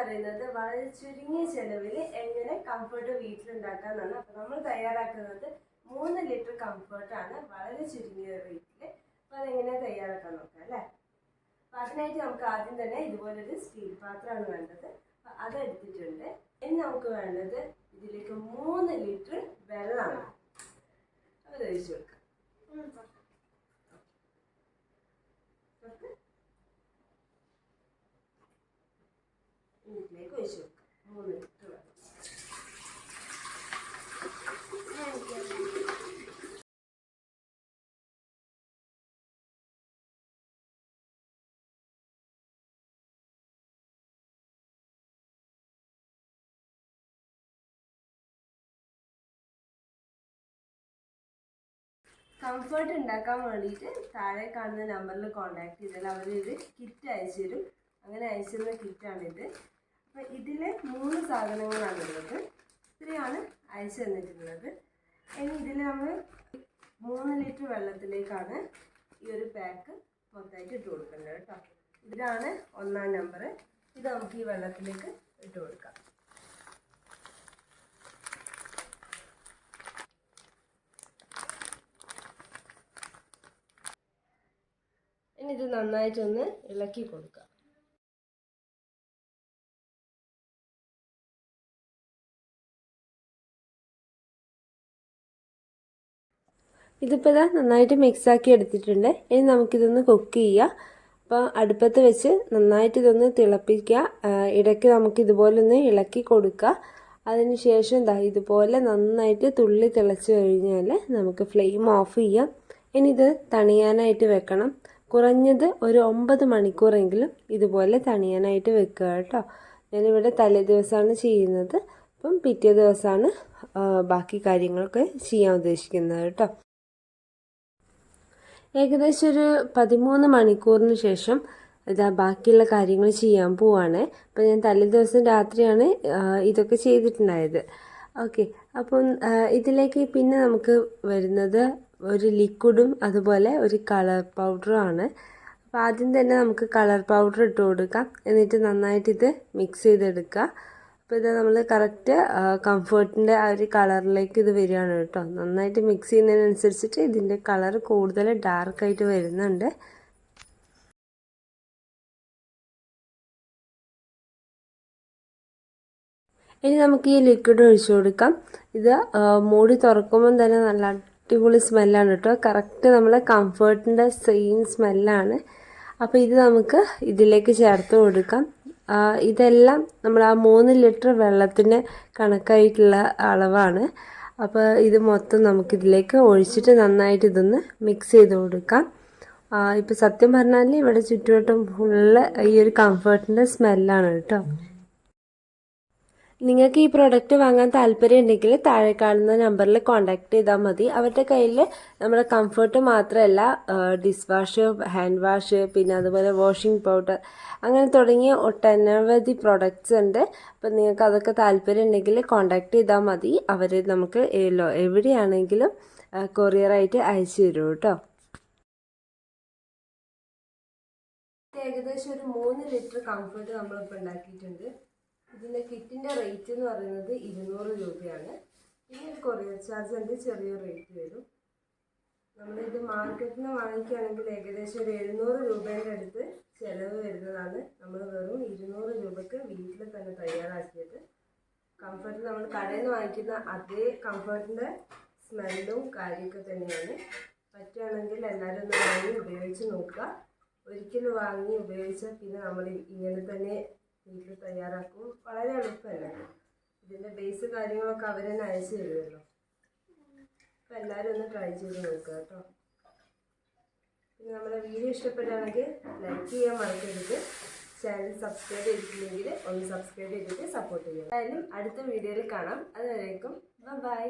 പറയുന്നത് വളരെ ചുരുങ്ങിയ ചെലവിൽ എങ്ങനെ കംഫർട്ട് വീട്ടിലുണ്ടാക്കാന്നാണ്. അപ്പൊ നമ്മൾ തയ്യാറാക്കുന്നത് മൂന്ന് ലിറ്റർ കംഫർട്ടാണ് വളരെ ചുരുങ്ങിയ റേറ്റിൽ അപ്പൊ അതെങ്ങനെ തയ്യാറാക്കാൻ നോക്കാം അല്ലേ? അപ്പൊ അതിനായിട്ട് നമുക്ക് ആദ്യം തന്നെ ഇതുപോലൊരു സ്റ്റീൽ പാത്രമാണ് വേണ്ടത് അപ്പൊ അതെടുത്തിട്ടുണ്ട് ഇനി നമുക്ക് വേണ്ടത് ഇതിലേക്ക് മൂന്ന് ലിറ്റർ വെള്ളമാണ് അത് ഒഴിച്ചു കൊടുക്കാം തുറക്ക്. ഇതിലേക്ക് ഒഴിച്ചു കൊടുക്കാം മൂന്ന് ലിറ്റർ വെള്ളം കംഫർട്ട് ഉണ്ടാക്കാൻ വേണ്ടിയിട്ട് താഴെ കാണുന്ന നമ്പറിൽ കോൺടാക്ട് ചെയ്താൽ അവർ ഇത് കിറ്റ് അയച്ചു തരും അങ്ങനെ അയച്ചു തരുന്ന കിറ്റാണിത് അപ്പം ഇതിൽ മൂന്ന് സാധനങ്ങളാണ് ഉള്ളത്. ഇത്രയാണ് അയച്ചു തന്നിട്ടുള്ളത്. ഇനി ഇതിൽ നമ്മൾ മൂന്ന് ലിറ്റർ വെള്ളത്തിലേക്കാണ് ഈ ഒരു പാക്ക് മൊത്തമായിട്ട് ഇട്ട് കൊടുക്കേണ്ടത് കേട്ടോ. ഇതാണ് ഒന്നാം നമ്പർ ഇത് നമുക്ക് ഈ വെള്ളത്തിലേക്ക് ഇട്ട് കൊടുക്കാം. ഇനി ഇത് നന്നായിട്ടൊന്ന് ഇളക്കി കൊടുക്കുക ഇതിപ്പോൾ ഇതാ നന്നായിട്ട് മിക്സാക്കി എടുത്തിട്ടുണ്ട്. ഇനി നമുക്കിതൊന്ന് കുക്ക് ചെയ്യാം. അപ്പോൾ അടുപ്പത്ത് വെച്ച് നന്നായിട്ട് ഇതൊന്ന് തിളപ്പിക്കുക. ഇടയ്ക്ക് നമുക്ക് ഇതുപോലെ ഒന്ന് ഇളക്കി കൊടുക്കുക. അതിനുശേഷം എന്താ ഇതുപോലെ നന്നായിട്ട് തുള്ളി തിളച്ച് കഴിഞ്ഞാൽ നമുക്ക് ഫ്ലെയിം ഓഫ് ചെയ്യാം. ഇനി ഇത് തണിയാനായിട്ട് വെക്കണം. കുറഞ്ഞത് ഒരു ഒമ്പത് മണിക്കൂറെങ്കിലും ഇതുപോലെ തണിയാനായിട്ട് വെക്കുക കേട്ടോ. ഞാനിവിടെ തലേ ദിവസമാണ് ചെയ്യുന്നത്. അപ്പം പിറ്റേ ദിവസമാണ് ബാക്കി കാര്യങ്ങളൊക്കെ ചെയ്യാൻ ഉദ്ദേശിക്കുന്നത് കേട്ടോ. ഏകദേശം ഒരു പതിമൂന്ന് മണിക്കൂറിന് ശേഷം ഇതാ ബാക്കിയുള്ള കാര്യങ്ങൾ ചെയ്യാൻ പോവാണ്. അപ്പോൾ ഞാൻ തലേ ദിവസം രാത്രിയാണ് ഇതൊക്കെ ചെയ്തിട്ടുണ്ടായത്. ഓക്കെ. അപ്പം ഇതിലേക്ക് പിന്നെ നമുക്ക് വരുന്നത് ഒരു ലിക്വിഡും അതുപോലെ ഒരു കളർ പൗഡറും ആണ്. അപ്പോൾ ആദ്യം തന്നെ നമുക്ക് കളർ പൗഡർ ഇട്ട് കൊടുക്കാം. എന്നിട്ട് നന്നായിട്ട് ഇത് മിക്സ് ചെയ്തെടുക്കുക അപ്പോൾ ഇത് നമ്മൾ കറക്റ്റ് കംഫേർട്ടിന്റെ ആ ഒരു കളറിലേക്ക് ഇത് വരികയാണ് കേട്ടോ. നന്നായിട്ട് മിക്സ് ചെയ്യുന്നതിനനുസരിച്ചിട്ട് ഇതിന്റെ കളർ കൂടുതൽ ഡാർക്കായിട്ട് വരുന്നുണ്ട്. ഇനി നമുക്ക് ഈ ലിക്വിഡ് ഒഴിച്ചു കൊടുക്കാം. ഇത് മൂടി തുറക്കുമ്പം തന്നെ നല്ല അടിപൊളി സ്മെല്ലാണ് കേട്ടോ. കറക്റ്റ് നമ്മളെ കംഫേർട്ടിന്റെ സെയിം സ്മെല്ലാണ് അപ്പോൾ ഇത് നമുക്ക് ഇതിലേക്ക് ചേർത്ത് കൊടുക്കാം. ഇതെല്ലാം നമ്മൾ ആ മൂന്ന് ലിറ്റർ വെള്ളത്തിന് കണക്കായിട്ടുള്ള അളവാണ്. അപ്പോൾ ഇത് മൊത്തം നമുക്കിതിലേക്ക് ഒഴിച്ചിട്ട് നന്നായിട്ട് ഇതൊന്ന് മിക്സ് ചെയ്ത് കൊടുക്കാം. ഇപ്പോൾ സത്യം പറഞ്ഞാൽ ഇവിടെ ചുറ്റുവട്ടം ഫുള്ള് ഈ ഒരു കംഫർട്ടിന്റെ സ്മെല്ലാണ് കേട്ടോ. നിങ്ങൾക്ക് ഈ പ്രോഡക്റ്റ് വാങ്ങാൻ താല്പര്യം ഉണ്ടെങ്കിൽ താഴെ കാണുന്ന നമ്പറിൽ കോൺടാക്ട് ചെയ്താൽ മതി. അവരുടെ കയ്യിൽ നമ്മുടെ കംഫർട്ട് മാത്രമല്ല ഡിസ് വാഷ് ഹാൻഡ് വാഷ് പിന്നെ അതുപോലെ വാഷിംഗ് പൗഡർ അങ്ങനെ തുടങ്ങിയ ഒട്ടനവധി പ്രോഡക്റ്റ്സ് ഉണ്ട്. അപ്പം നിങ്ങൾക്ക് അതൊക്കെ താല്പര്യം ഉണ്ടെങ്കിൽ കോൺടാക്ട് ചെയ്താൽ മതി. അവർ നമുക്ക് എവിടെയാണെങ്കിലും കൊറിയറായിട്ട് അയച്ചു തരും കേട്ടോ. ഏകദേശം ഒരു മൂന്ന് ലിറ്റർ കംഫർട്ട് നമ്മളിപ്പോൾ ഉണ്ടാക്കിയിട്ടുണ്ട്. ഇതിന്റെ കിറ്റിന്റെ റേറ്റ് എന്ന് പറയുന്നത് ഇരുന്നൂറ് രൂപയാണ്. പിന്നെ കൊറിയർ ചാർജ് ഉണ്ട് ചെറിയ റേറ്റ് വരും. നമ്മളിത് മാർക്കറ്റിൽ നിന്ന് വാങ്ങിക്കുകയാണെങ്കിൽ ഏകദേശം ഒരു എഴുന്നൂറ് രൂപയുടെ അടുത്ത് ചിലവ് വരുന്നതാണ്. നമ്മൾ വെറും ഇരുന്നൂറ് രൂപയ്ക്ക് വീട്ടിൽ തന്നെ തയ്യാറാക്കിയത്. കംഫർട്ട് നമ്മൾ കടയിൽ നിന്ന് വാങ്ങിക്കുന്ന അതേ കംഫർട്ടിന്റെ സ്മെല്ലും കാര്യമൊക്കെ തന്നെയാണ്. പറ്റുകയാണെങ്കിൽ എല്ലാവരും ഒന്ന് വാങ്ങി ഉപയോഗിച്ച് നോക്കുക. ഒരിക്കലും വാങ്ങി ഉപയോഗിച്ചാൽ പിന്നെ നമ്മൾ ഇങ്ങനെ തന്നെ വീട്ടിൽ തയ്യാറാക്കും. വളരെ എളുപ്പമല്ലേ? ഇതിന്റെ ബേസ് കാര്യങ്ങളൊക്കെ അവർ തന്നെ അയച്ചു തരുമല്ലോ. അപ്പം എല്ലാവരും ഒന്ന് ട്രൈ ചെയ്ത് നോക്കുക കേട്ടോ. പിന്നെ നമ്മുടെ വീഡിയോ ഇഷ്ടപ്പെടുകയാണെങ്കിൽ ലൈക്ക് ചെയ്യാൻ മറക്കരുത്. ചാനൽ സബ്സ്ക്രൈബ് ചെയ്തിട്ടില്ലെങ്കിൽ ഒന്ന് സബ്സ്ക്രൈബ് ചെയ്തിട്ട് സപ്പോർട്ട് ചെയ്യുക. എന്തായാലും അടുത്ത വീഡിയോയിൽ കാണാം. അതുവരേക്കും ബൈ